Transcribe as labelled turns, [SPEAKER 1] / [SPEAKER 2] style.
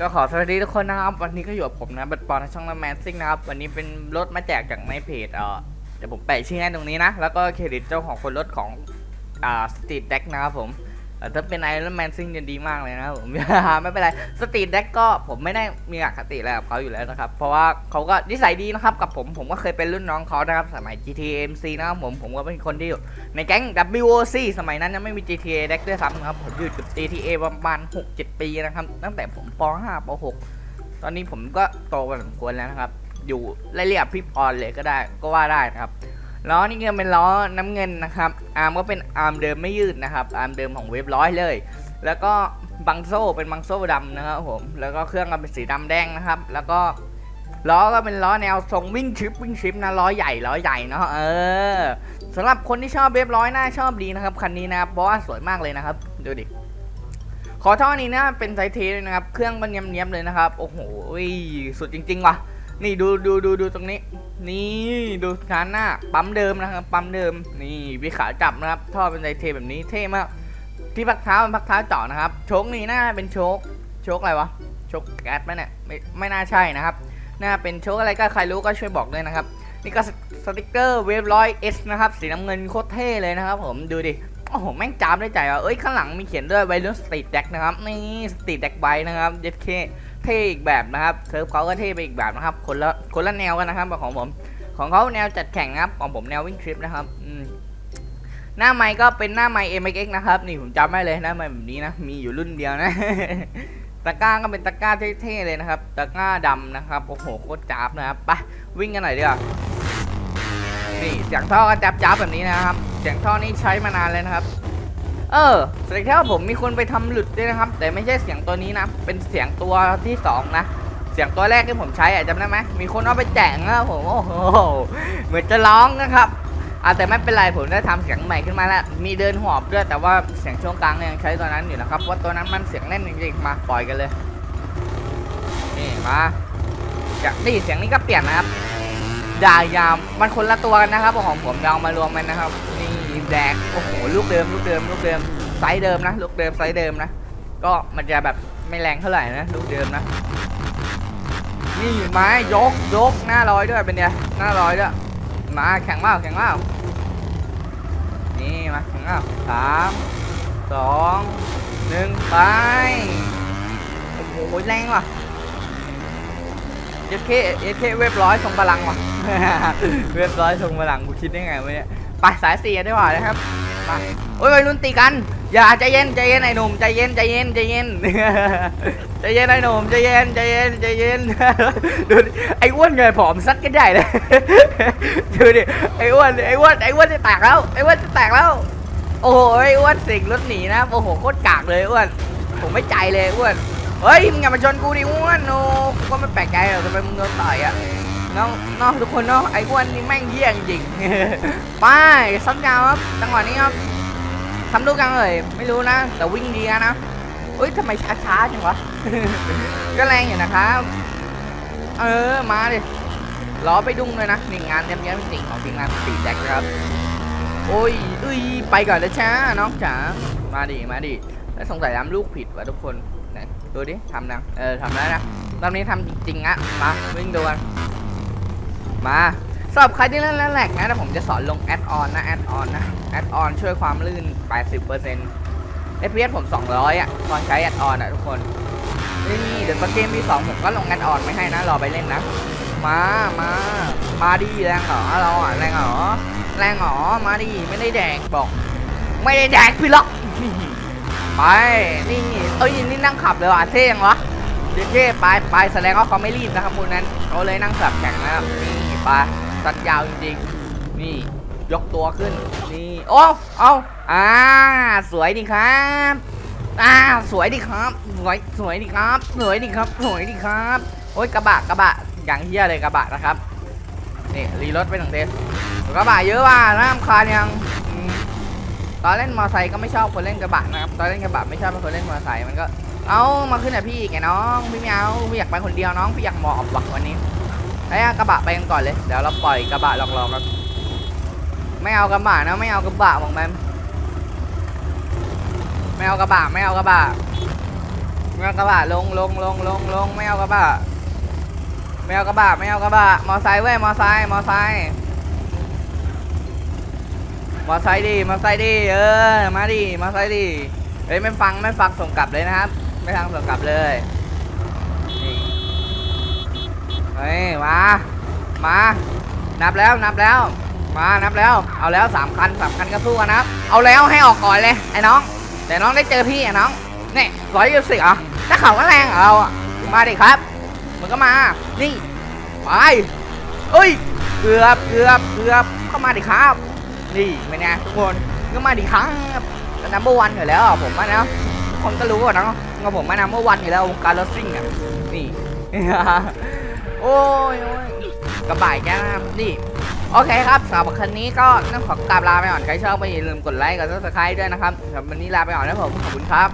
[SPEAKER 1] ก็ขอสวัสดีทุกคนนะครับ วันนี้ก็อยู่กับผมนะบัตรปอนช่องละแมนซิ่งนะครับ วันนี้เป็นรถมาแจกจากในเพจเออเดี๋ยวผมแปะชื่อให้ตรงนี้นะ แล้วก็เครดิตเจ้าของคนรถของอ่าสตรีทเด็กนะครับผม ถ้าเป็นไอรอนแมนซิ่งจะดีมากเลยนะครับผม ไม่เป็นไรสตรีทเด็กก็ผมไม่ได้มีอคติอะไรกับเขาอยู่แล้วนะครับ เพราะว่าเขาก็นิสัยดีนะครับกับผมผมก็เคยเป็นรุ่นน้องเขานะครับสมัย GTMC นะครับผมผมก็เป็นคนที่อยู่ในแก๊ง WOC สมัยนั้นยังไม่มี GTA เด็กด้วยซ้ำนะครับผมอยู่กับ GTA ประมาณ 6-7 ปีนะครับตั้งแต่ผมป .5 ป .6 ตอนนี้ผมก็โตกันสมควรแล้วนะครับ อยู่ไล่เรียกพี่ปอนเลยก็ได้ก็ว่าได้นะครับ ล้อนี่ก็เป็นล้อน้ำเงินนะครับ อาร์มก็เป็นอาร์มเดิมไม่ยืดนะครับ อาร์มเดิมของเว็บร้อยเลย แล้วก็บังโซ่เป็นบังโซ่ดำนะครับผม แล้วก็เครื่องก็เป็นสีดำแดงนะครับ แล้วก็ล้อก็เป็นล้อแนวทรงวิ่งชิปวิ่งชิปนะล้อใหญ่ล้อใหญ่เนาะเออสำหรับคนที่ชอบเว็บร้อยน่าชอบดีนะครับคันนี้นะครับเพราะว่าสวยมากเลยนะครับดูดิขอท่อนี้นะเป็นไซเทเลยนะครับ เครื่องก็เนียบๆเลยนะครับ โอ้โหสุดจริง ๆ ว่ะ นี่ดูดูดูดูตรงนี้ นี่ดูคันหน้า ปั๊มเดิมนะครับ ปั๊มเดิม นี่วิขาจับนะครับ ท่อเป็นไซเทแบบนี้เท่มากที่พักเท้าเป็นพักเท้าเจาะนะครับ โชคนี้น่าเป็นโชคโชคอะไรวะ โชคแก๊สไหมเนี่ย ไม่ไม่น่าใช่นะครับน่าเป็นโชคอะไรก็ใครรู้ก็ช่วยบอกด้วยนะครับนี่ก็สติกเกอร์เวฟร้อยเอสนะครับ สีน้ำเงินโคตรเท่เลยนะครับ ผมดูดิโอ้โหแม่งจามได้ใจว่ะเอ้ยข้างหลังมีเขียนด้วยไวรุ่นสตรีทแดกนะครับนี่สตรีทแดกไบนะครับเด็ดเค เท่อีกแบบนะครับเซิร์ฟเขาก็เท่ไปอีกแบบนะครับ คนละคนละแนวกันนะครับของผม ของเขาแนวจัดแข่งนะครับของผมแนววิ่งทริปนะครับหน้าไม้ก็เป็นหน้าไม้ m x นะครับ นี่ผมจำได้เลยหน้าไม้แบบนี้นะ มีอยู่รุ่นเดียวนะตะกร้าก็เป็นตะกร้าเท่ๆเลยนะครับ ตะกร้าดำนะครับ โอ้โหโคตรจ้าบนะครับไปวิ่งกันหน่อยดีกว่านี่เสียงท่อก็จับจับแบบนี้นะครับ เสียงท่อนี่ใช้มานานเลยนะครับ เออเสียงท่ผมมีคนไปทำหลุดด้วยนะครับ แต่ไม่ใช่เสียงตัวนี้นะ เป็นเสียงตัวที่สองนะ เสียงตัวแรกที่ผมใช้อะจำได้ไหมมีคนเอาไปแจกนะผมโอ้โหเหมือนจะร้องนะครับอะแต่ไม่เป็นไรผมได้ทำเสียงใหม่ขึ้นมาแล้ว มีเดินหอบด้วยแต่ว่าเสียงช่วงกลางเนี่ยยังใช้ตัวนั้นอยู่นะครับเพราตัวนั้นมันเสียงเล่นจริงๆมาปล่อยกันเลยนี่มาจากนี่เสียงนี้ก็เปลี่ยนนะครับดายามมันคนละตัวกันนะครับของผมจะเอามารวมกันนะครับนี่ แดกโอ้โหลูกเดิมลูกเดิมลูกเดิมไซส์เดิมนะลูกเดิมไซส์เดิมนะก็มันจะแบบไม่แรงเท่าไหร่นะลูกเดิมนะนี่ไม้ยกยกหน้าร้อยด้วยเป็นไงหน้าร้อยด้วยมาแข่งเปล่าแข่งเปล่านี่มาแข่งเปล่าสามสองหนึ่งไปโอ้โหแรงว่ะเอเคเอเคเว็บร้อยทรงพลังว่ะเว็บร้อยทรงพลังกูคิดได้ไงวะเนี่ย ไปสายสี่ได้ว่ะนะครับไปโอ้ยวัยรุ่นตีกัน อย่าใจเย็นใจเย็นไอ้หนุ่มใจเย็นใจเย็นใจเย็นใจเย็นไอ้หนุ่มใจเย็นใจเย็นใจเย็นดูไอ้อ้วนไงผอมซัดกันใหญ่เลยดูดิไอ้อ้วนไอ้อ้วนไอ้อ้วนจะแตกแล้วไอ้อ้วนจะแตกแล้ว โอ้โหไอ้อ้วนสิงรถหนีนะโอ้โหโคตรกากเลยอ้วนผมไม่ใจเลยอ้วนเฮ้ยมึงอย่ามาชนกูดิอ้วนโอ้กูก็ไม่แปลกใจหรอกทำไมมึงโดนต่อยอะ น้องน้องทุกคนเนาะไอ้อ้วนนี่แม่งเยี่ยงจริงไปซัดยาวครับจังหวะนี้ครับทำลูกยังเลยไม่รู้นะแต่วิ่งดีนะเอ้ยทำไมช้าๆจังวะก็แรงอยู่นะครับเออมาดิล้อไปดุ้งเลยนะนี่งานเยี่ยมจริงของทีมงานสีแจ็คครับ โอ้ยเอ้ยไปก่อนเลยช้าน้องจ๋ามาดิมาดิแล้วสงสัยทำลูกผิดวะทุกคนไหนดูดิทำนะเออทำแล้วนะรอบนี้ทำจริงๆอะมาวิ่งดูกัน มาสำหรับใครที่เล่นแล้วแหลกนะเดี๋ยวผมจะสอนลงแอดออนนะแอดออนนะแอดออนช่วยความลื่น 80% FPS ผม 200อะตอนใช้แอดออนอะทุกคนนี่เดี๋ยวเกมที่2ผมก็ลงแอดออนไม่ให้นะรอไปเล่นนะ มามามาดีแรงเหรอเราอะแรงเหรอแรงเหรอมาดีไม่ได้แดกบอก ไม่ได้แดกพี่ล็อกไปนี่เอ้ยนี่นั่งขับเลยว่ะเท่ยังวะเดี๋ยวเท่ไปไปแสดงว่าเขาไม่รีบนะครับคนนั้นเขาเลยนั่งขับแข่งนะครับ ไปตัดยาวจริงๆ นี่ ยกตัวขึ้น นี่ โอ้ เอาอ่า สวยดีครับอ่าสวยดีครับ สวย สวยดีครับ สวยดีครับ สวยดีครับ โอ้ย กระบะ กระบะ อย่างเฮี้ยเลยกระบะนะครับ นี่รีรถไปหนึ่งเทสกระบะเยอะว่ะน้ำคาญยังอตอนเล่นมอไซค์ก็ไม่ชอบคนเล่นกระบะนะครับ ตอนเล่นกระบะไม่ชอบคนเล่นมอไซค์มันก็ เอามาขึ้นอะพี่แกน้อง พี่ไม่เอาพี่อยากไปคนเดียวน้อง พี่อยากหมอบวักวันนี้ ให้กระบะไปกันก่อนเลย เดี๋ยวเราปล่อยกระบะลองๆกันไม่เอากระบะนะไม่เอากระบะบอกแมมไม่เอากระบะไม่เอากระบะไม่เอากระบะลงลงลงลงลงไม่เอากระบะไม่เอากระบะไม่เอากระบะมอไซค์เว้ยมอไซค์มอไซค์มอไซค์ดิมอไซค์ดิเออมาดิมอไซค์ดิเฮ้ยไม่ฟังไม่ฟังส่งกลับเลยนะครับ ไม่ฟังส่งกลับเลย เฮ้ยมา มา นับแล้วนับแล้ว มานับแล้ว เอาแล้วสามคันสามคันก็สู้กันนะเอาแล้วให้ออกก่อนเลยไอ้น้อง แต่น้องได้เจอพี่ไอ้น้องนี่ร้อยยี่สิบอะถ้าเขาก็แรงเราอะมาดิครับมันก็มา นี่ไปเอ้ยเกือบเกือบเกือบเข้ามาดิครับ นี่เป็นไงทุกคนก็มาดิครั้งนัมเบอร์วันอยู่แล้วผมว่านะคนก็รู้อะเนาะว่าผมมานัมเบอร์วันอยู่แล้ววงการรถซิ่งอะนี่ โอ้ยกระบายแกนะนี่โอเคครับสำหรับคันนี้ก็ต้องขอกราบลาไปก่อนใครชอบก็อย่าลืมกดไลค์กดซับสไครต์ด้วยนะครับสำหรับวันนี้ลาไปก่อนนะผมขอบคุณครับ